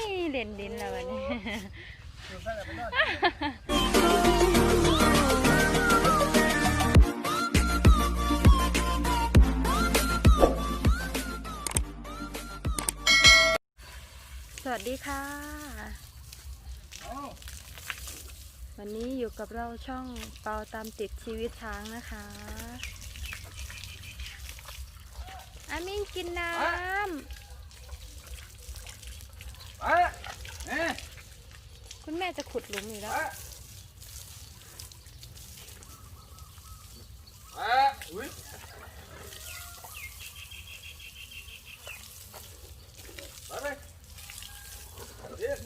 ยเล่นดินแล้ววันนี้สวัสดีค่ะ วันนี้อยู่กับเราช่องเปาตามติดชีวิตช้างนะคะอามิงกินน้ำ คุณแม่จะขุดหลุมอีกแล้วไปไปไปเดี๋ยว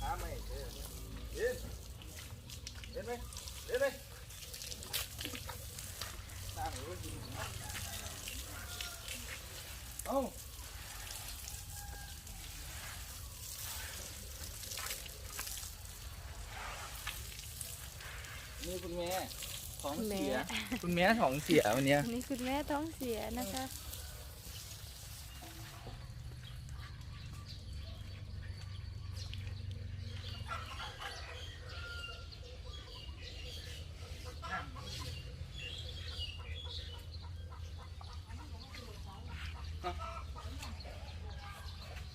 ขาไม่เดี๋ยวเดี๋ยวเดี๋ยวไปเดี๋ยวไปตั้งไว้กินเอา นี่คุณแม่ท้องเสีย คุณแม่ท้องเสียวันเนี้ยอันนี้คุณแม่ท้องเสียนะคะ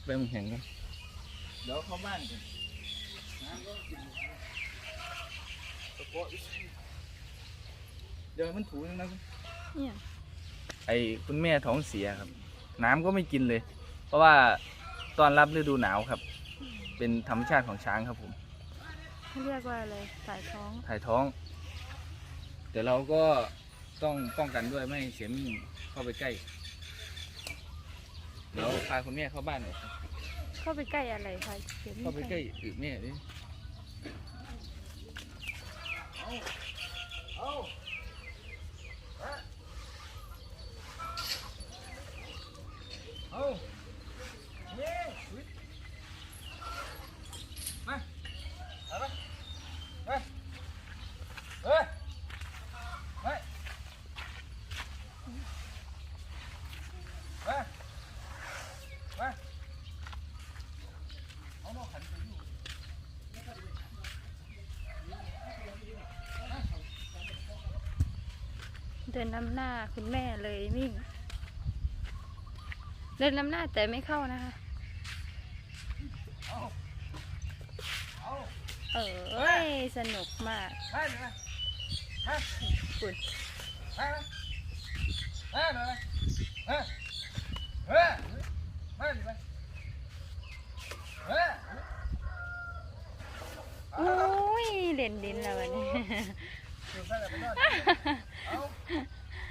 ไปมึงเห็นกัน เดี๋ยวเข้าบ้านกันน้ำก็กินตะโกน เดี๋ยวมันถูนึงนะเนี่ยไอ้คุณแม่ท้องเสียครับ น้ำก็ไม่กินเลย เพราะว่าตอนรับฤดูหนาวครับ เป็นธรรมชาติของช้างครับผม เขาเรียกว่าอะไรสายท้อง ถ่ายท้อง แต่เราก็ต้องป้องกันด้วยไม่ให้เสียมิ่งเข้าไปใกล้ เดี๋ยวพาคุณแม่เข้าบ้านหน่อยครับเข้าไปใกล้อะไรคะเห็นเข้าไปใกล้อึแม่ดิ เอาเอาเนี่ยมาเอาไปไปเฮ้ยไปไปไปเอามาขันไปอยู่ เดินนำหน้าคุณแม่เลยมิ่ง เดินนำหน้าแต่ไม่เข้านะคะ เอาเอาเอ้ยสนุกมากไปเลยนะฮะคุณไปนะไปเลยฮะเฮ้ยไปเลยไปเฮ้ยโอ้ยเล่นดินแล้ววันนี้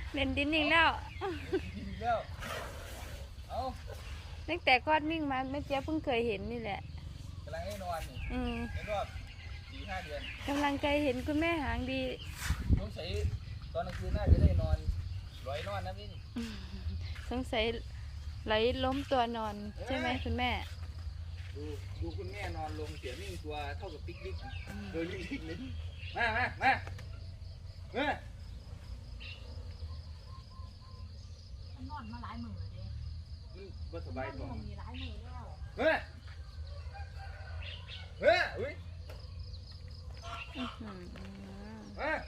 เอาเล่นดินอีกแล้วกินแล้วเอาตั้งแต่คลอดมิ่งมาแม่เจี๊ยบเพิ่งเคยเห็นนี่แหละ กำลังให้นอนนี่อืมในรอบสี่ห้าเดือนกำลังใจเห็นคุณแม่หางดีสงสัยตอนกลางคืนน่าจะได้นอนร้อยนอนนะพี่สงสัยไหลล้มตัวนอนใช่ไหมคุณแม่ ดูดูคุณแม่นอนลงเสียมิ่งตัวเท่ากับปิ๊กบิ๊กโดยยิ่งยิ่งเลยมามามาเฮ้ ยนอนมาหลายมือเลยมันบ่สบายท้องมีหลายมือแล้วเฮ้ยเฮ้ยอุ้ยอื้อหือเฮ้ย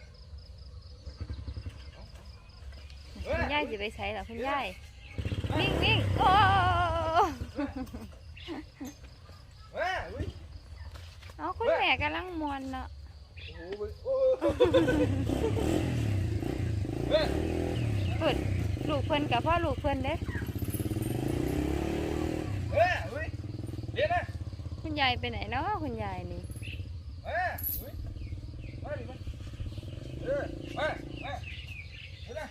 คุณย่ายจะไปใช้หรอคุณย่ายมิ่งมิ่งโอ้เฮ้ยอุ้ยเอาคุณแม่กำลังมวนเนาะโอ้โหโอ้โหเฮ้ยเปิด ลูกเพิ่นกับพ่อลูกเพิ่นเด้เฮ้ยอุ้ยเดี๋ยวนะคุณยายไปไหนเนาะคุณยายนี่เฮ้ยอุ้ยมาดิมาเฮ้ยมามาเดี๋ยวนะ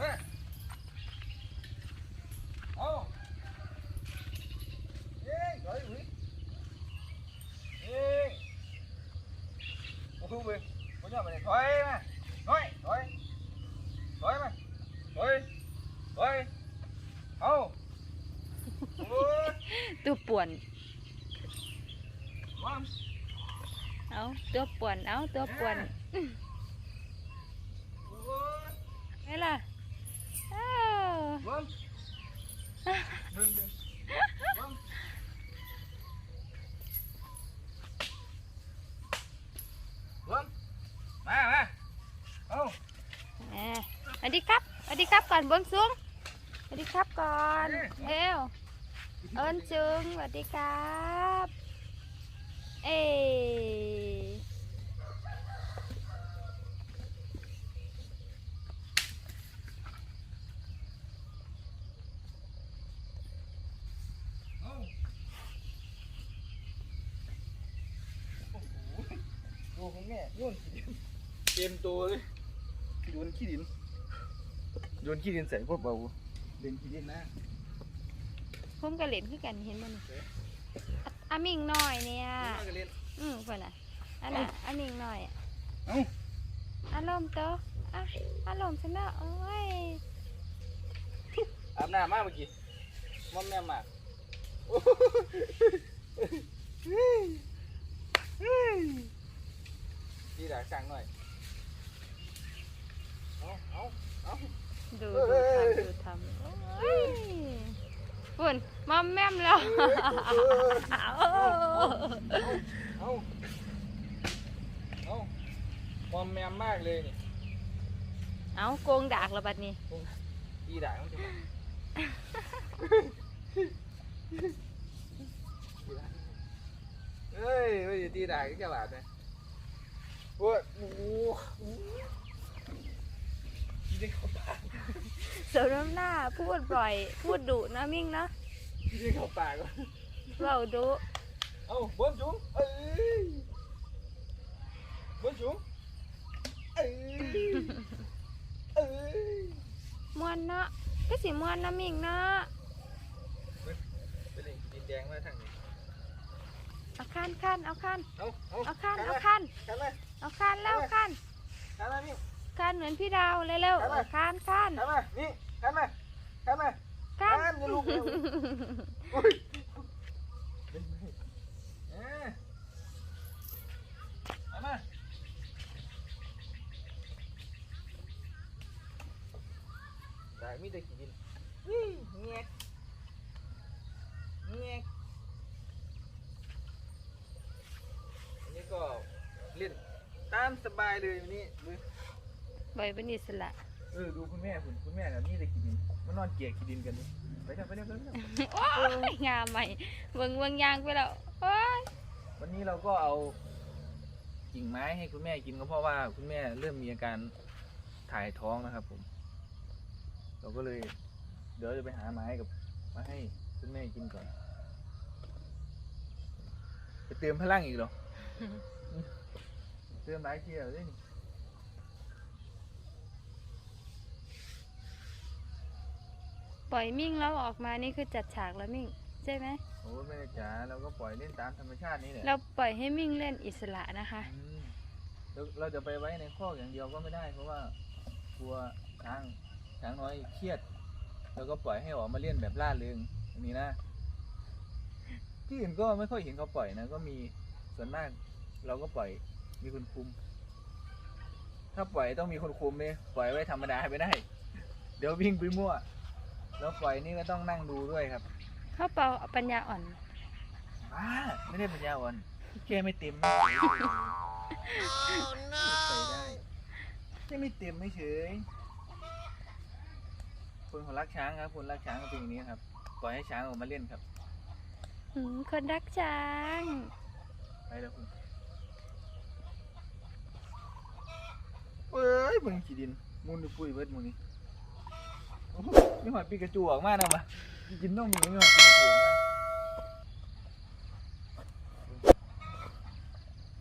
มาเอาเอ้ยถอยอุ้ยเอ้ยโอ้โหเว้ยคนยอดไปเลยถอยมาถอยถอยถอยมา เฮ้ยเฮ้ยเอ้ยตัวป่วน มามเอาตัวป่วน เอาตัวป่วนโอ้ยไงล่ะอ้าวมามมามมามมามาเอา อ่าสวัสดีครับ ดีครับก่อนเบิ้งสูงสวัสดีครับก่อนเร็วเอิญจึงสวัสดีครับ เอยดูของแม่โยนขี้ดินเต็มตัวเลยโยนขี้ดิน ยนขี้ดินใส่พวกเบาเล่นขี้ดินนะพุ่มกระเหล่นคือกันเห็นมันอามิงหน่อยเนี่ยเล่นก็เล่น อืมเพื่อนอะอันน่ะอามิงหน่อยอะเอ้า อารมณ์โตะอะอารมณ์ฉันละโอ้ยอาบน้ำมาเมื่อกี้มอมแม่มากดีด่าสั่งหน่อย เอาเอาเอา ดูเอ้ดูยทำดูทำโอ้ยฝุ่นมอมแม่มแล้วเอาเอามอมแมมมากเลยนี่เอาโกงดากแล้วบัดนี้ดีด่ามันจะมาเฮ้ยไม่ได้ตีด่าก็จะบาดนะโอ้ยโอ้โหกิน ได้เข้าปากเสริมน้ำหน้าพูดบ่อย พูดดุนะมิ่งนะกินได้เข้าปากวะเว้าดุเอาบนจุ้งเอ้ยบนจุ้งเอ้ยเอ้ยมวนเนาะก็สิมวนนะมิ่งเนาะไปเลยดินแดงมาทางนี้เอาคันคันเอาคันเอาเอาเอาคันขัเอามาคันขันมาเอาคันแล้วคันขันมา คันเหมือนพี่ดาวเร็วๆเอาคันคันขันมานี่ขันมาขันมาคันนอย่าลุกเร็วอุ้ยเอ๊ะขันมาได้มีแต่ขี้ดินวิ่งเงียกเงียกอันนี้ก็เล่นตามสบายเลยวันนี้ ดูบ่อยเป็นอิสระเออดูคุณแม่คุณคุณแม่กับนี่แต่ขี้ดินมันนอนเกลียกขี้ดินกันดิไปเถอะไปเถอะไปเถอะโอ้ยงามใหม่เบิ่งเบิ่งยางไปแล้วโอ้ยวันนี้เราก็เอากิ่งไม้ให้คุณแม่กินก็เพราะว่าคุณแม่เริ่มมีอาการถ่ายท้องนะครับ ผม เราก็เลย เดี๋ยวจะไปหาไม้กับมาให้คุณแม่กินก่อนไปเติมพลังอีกเหรอเติมหลายเที่ยวเลยนี่ ล่อยมิ่งแล้วออกมานี่คือจัดฉากแล้วมิ่ง ใช่ไหมโอ้แม่จ๋าเราก็ปล่อยเล่นตามธรรมชาตินี่แหละเราปล่อยให้มิ่งเล่นอิสระนะคะ อืมเราเราจะไปไว้ในคอกอย่างเดียวก็ไม่ได้ เพราะว่ากลัวช้างช้างน้อยเครียดเราก็ปล่อยให้ออกมาเล่นแบบล่าเริงอย่างนี้นะ ที่อื่นก็ไม่ค่อยเห็นเขาปล่อยนะ ก็มีส่วนมากเราก็ปล่อยมีคนคุม ถ้าปล่อยต้องมีคนคุมเลยปล่อยไว้ธรรมดาไม่ได้ เดี๋ยววิ่งไปมั่ว แล้วปล่อยนี่ก็ต้องนั่งดูด้วยครับเขาเป่าปัญญาอ่อนบ้าไม่ได้ปัญญาอ่อนแกไม่เต็มไม่เฉยไปได้แค่ไม่เต็มไม่เฉยคนของรักช้างครับคนรักช้างก็เป็นอย่างนี้ครับ ปล่อยให้ช้างออกมาเล่นครับหืมคนรักช้าง ไปแล้วคุณเอ้ยมึงขี้ดินมุนดูปุ้ยเบิดมึงนี่ โอ้โหนี่หอยปีกระจูออกมากนะมากินนมอยู่นี่หอยปีกระจูออกมา